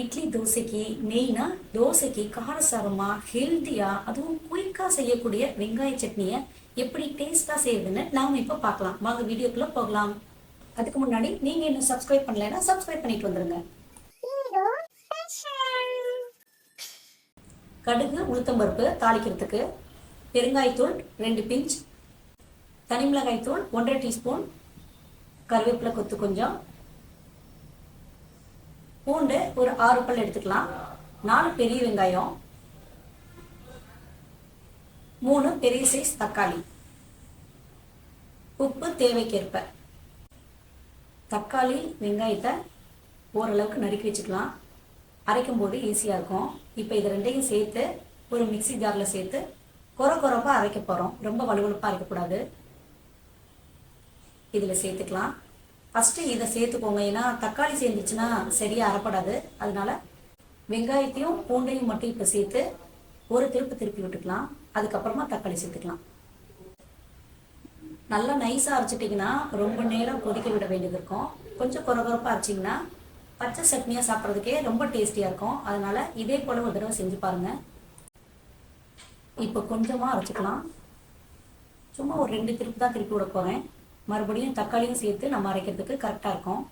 இட்லி தோசைக்கு மெயினாக தோசைக்கு காரசாரமாக ஹெல்த்தியாக அதுவும் குயிக்காக செய்யக்கூடிய வெங்காய சட்னியை எப்படி டேஸ்ட்டாக செய்யுதுன்னு நாம் இப்போ பார்க்கலாம். வாங்க வீடியோக்குள்ளே போகலாம். அதுக்கு முன்னாடி நீங்கள் இன்னும் சப்ஸ்கிரைப் பண்ணலைன்னா சப்ஸ்கிரைப் பண்ணிட்டு வந்துருங்க. கடுகு உளுத்தம்பருப்பு தாளிக்கிறதுக்கு பெருங்காயத்தூள் ரெண்டு பிஞ்ச் தனி மிளகாய்த்தூள் ஒன்றரை டீஸ்பூன் கருவேப்பிலை கொத்து கொஞ்சம் பூண்டு ஒரு ஆறு பல் எடுத்துக்கலாம். நாலு பெரிய வெங்காயம். மூணு பெரிய சைஸ் தக்காளி. உப்பு தேவைக்கேற்ப. தக்காளி வெங்காயத்தை ஓரளவுக்கு நறுக்கி வச்சுக்கலாம். அரைக்கும் போது ஈஸியாக இருக்கும். இப்போ இது ரெண்டையும் சேர்த்து ஒரு மிக்சி ஜாரில் சேர்த்து குறை குறைப்பாக அரைக்க போகிறோம் ரொம்ப வலுவலுப்பாக அரைக்கக்கூடாது இதில் சேர்த்துக்கலாம். ஃபஸ்ட்டு இதை சேர்த்துக்கோங்க. ஏன்னா தக்காளி சேர்ந்துச்சுன்னா சரியாக அறப்படாது. அதனால வெங்காயத்தையும் பூண்டையும் மட்டும் இப்போ சேர்த்து ஒரு திருப்பு திருப்பி விட்டுக்கலாம். அதுக்கப்புறமா தக்காளி சேர்த்துக்கலாம். நல்லா நைஸாக அரைச்சிட்டிங்கன்னா ரொம்ப நேரம் கொதிக்க விட வேண்டியது இருக்கும். கொஞ்சம் குறகுறப்பாக அரைச்சிங்கன்னா பச்சை சட்னியாக சாப்பிட்றதுக்கே ரொம்ப டேஸ்டியாக இருக்கும். அதனால இதே போல ஒரு தடவை செஞ்சு பாருங்கள் இப்போ கொஞ்சமாக அரைச்சிக்கலாம். சும்மா ஒரு ரெண்டு திருப்பு தான் திருப்பி விட போகிறேன் மறுபடியும் தக்காளியும் சேர்த்து நம்ம அரைக்கிறதுக்கு கரெக்டாக இருக்கும்.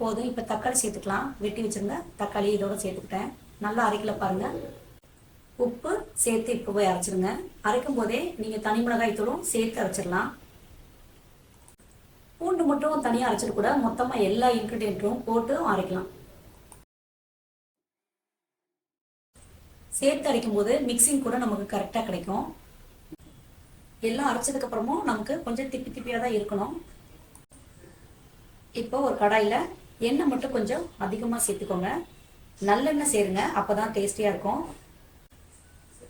போதும் இப்போ தக்காளி சேர்த்துக்கலாம். வெட்டி வச்சுருந்த தக்காளி இதோட சேர்த்துக்கிட்டேன். நல்லா அரைக்கல பாருங்கள் உப்பு சேர்த்து இப்போ போய் அரைச்சிருங்க. அரைக்கும் போதே நீங்கள் தனி மிளகாய் தூளும் சேர்த்து அரைச்சிடலாம். பூண்டு மட்டும் தனியாக அரைச்சிட்டு கூட மொத்தமாக எல்லா இன்க்ரீடியண்ட்டும் போட்டு அரைக்கலாம். சேர்த்து அரைக்கும் போது மிக்சிங் கூட நமக்கு கரெக்டாக கிடைக்கும். எல்லாம் அரைச்சதுக்கு அப்புறமும் நமக்கு கொஞ்சம் திப்பி திப்பியாக தான் இருக்கணும். இப்போ ஒரு கடாயில் எண்ணெய் மட்டும் கொஞ்சம் அதிகமாக சேர்த்துக்கோங்க. நல்லெண்ணெய் சேருங்க அப்போ தான் டேஸ்டியாக இருக்கும்.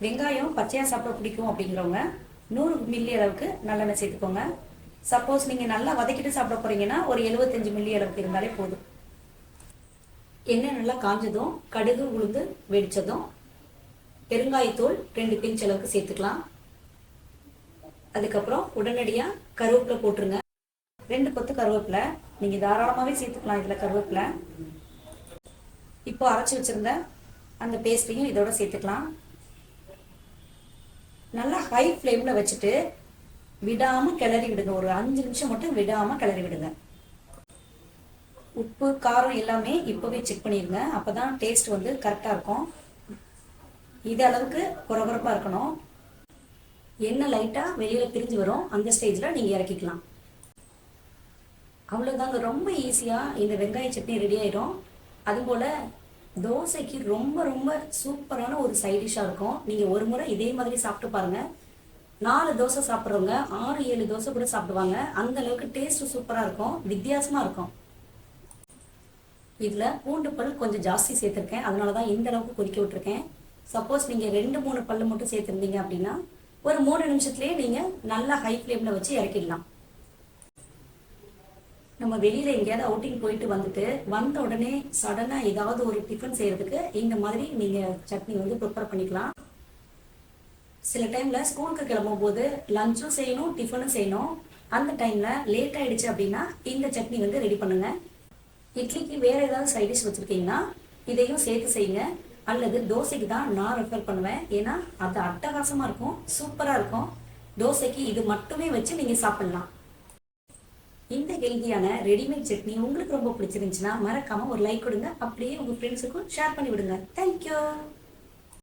வெங்காயம் பச்சையாக சாப்பிட பிடிக்கும் அப்படிங்கிறவங்க நூறு மில்லி அளவுக்கு நல்லெண்ணெய் சேர்த்துக்கோங்க. சப்போஸ் நீங்கள் நல்லா வதக்கிட்டு சாப்பிட போறீங்கன்னா ஒரு எழுபத்தஞ்சு மில்லி அளவுக்கு இருந்தாலே போதும். எண்ணெய் நல்லா காஞ்சதும் கடுகு உளுந்து வெடிச்சதும் பெருங்காயத்தூள் ரெண்டு பிஞ்ச் அளவுக்கு சேர்த்துக்கலாம். அதுக்கப்புறம் உடனடியாக கருவேப்பிலை போட்டுருங்க. ரெண்டு கொத்து கருவேப்பிலை. நீங்கள் தாராளமாகவே சேர்த்துக்கலாம் இதில் கருவேப்பிலை. இப்போ அரைச்சி வச்சுருந்த அந்த பேஸ்ட்டையும் இதோட சேர்த்துக்கலாம். நல்லா ஹை ஃப்ளேமில் வச்சுட்டு விடாமல் கிளறி விடுங்க. ஒரு அஞ்சு நிமிஷம் மட்டும் விடாமல் கிளறி விடுங்க. உப்பு காரம் எல்லாமே இப்போவே செக் பண்ணிடுங்க அப்போ தான் டேஸ்ட் வந்து கரெக்டாக இருக்கும். இது அளவுக்கு குறகுறப்பாக இருக்கணும். எண்ணெய் லைட்டாக வெளியில் பிரிஞ்சு வரும் அந்த ஸ்டேஜில் நீங்கள் இறக்கிக்கலாம். அவ்வளோதாங்க ரொம்ப ஈஸியாக இந்த வெங்காய சட்னி ரெடி ஆயிடும். அதுபோல் தோசைக்கு ரொம்ப ரொம்ப சூப்பரான ஒரு சைடிஷாக இருக்கும். நீங்கள் ஒரு முறை இதே மாதிரி சாப்பிட்டு பாருங்கள் நாலு தோசை சாப்பிட்றவங்க ஆறு ஏழு தோசை கூட சாப்பிடுவாங்க. அந்த அளவுக்கு டேஸ்ட்டு சூப்பராக இருக்கும். வித்தியாசமாக இருக்கும். இதில் பூண்டு பல் கொஞ்சம் ஜாஸ்தி சேர்த்துருக்கேன். அதனால தான் இந்த அளவுக்கு கொதிக்க விட்டுருக்கேன். சப்போஸ் நீங்கள் ரெண்டு மூணு பல் மட்டும் சேர்த்துருந்தீங்க அப்படின்னா ஒரு மூணு நிமிஷத்துலேயே நீங்கள் நல்லா ஹை ஃப்ளேமில் வச்சு இறக்கிடலாம். நம்ம வெளியில் எங்கேயாவது அவுட்டிங் போயிட்டு வந்துட்டு வந்த உடனே சடனாக ஏதாவது ஒரு டிஃபன் செய்கிறதுக்கு இந்த மாதிரி நீங்கள் சட்னி வந்து ப்ரிப்பேர் பண்ணிக்கலாம். சில டைமில் ஸ்கூலுக்கு கிளம்பும் போது லஞ்சும் செய்யணும் டிஃபனும் செய்யணும். அந்த டைமில் லேட் ஆகிடுச்சு அப்படின்னா இந்த சட்னி வந்து ரெடி பண்ணுங்கள் இட்லிக்கு வேறு ஏதாவது சைட் டிஷ் வச்சுருக்கீங்கன்னா இதையும் சேர்த்து செய்யுங்க. அல்லது தோசைக்கு தான் நான் ரெஃபர் பண்ணுவேன். ஏன்னா அது அட்டகாசமாக இருக்கும் சூப்பராக இருக்கும். தோசைக்கு இது மட்டுமே வச்சு நீங்கள் சாப்பிட்லாம். இந்த ஹெல்தியான ரெடிமேட் சட்னி உங்களுக்கு ரொம்ப பிடிச்சிருந்துச்சுன்னா மறக்காமல் ஒரு லைக் கொடுங்க. அப்படியே உங்கள் ஃப்ரெண்ட்ஸுக்கும் ஷேர் பண்ணி விடுங்க தேங்க்யூ